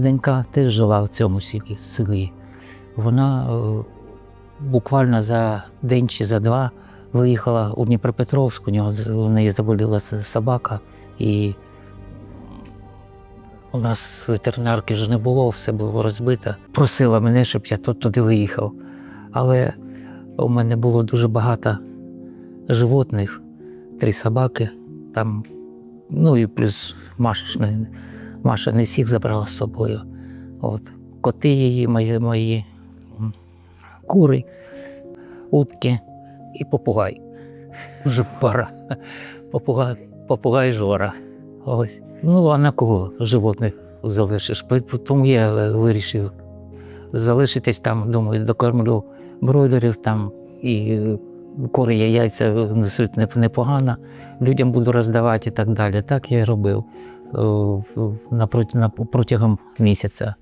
Донька теж жила в цьому селі. Вона е, буквально за день чи за два виїхала у Дніпропетровськ, у, нього, у неї заболіла собака, і у нас ветеринарки ж не було, все було розбито. Просила мене, щоб я тут туди виїхав. Але у мене було дуже багато животних, три собаки, там, ну і плюс не- Маша не всіх забрала з собою. От. Коти її, мої, мої кури, утки і попугай. Вже пара. Попугай, попугай жора. Ось. Ну, а на кого животних залишиш? Тому я е, вирішив залишитись там, думаю, докормлю бройлерів там і е, кури яйця несуть непогано, людям буду роздавати і так далі. Так я і робив е, протягом місяця.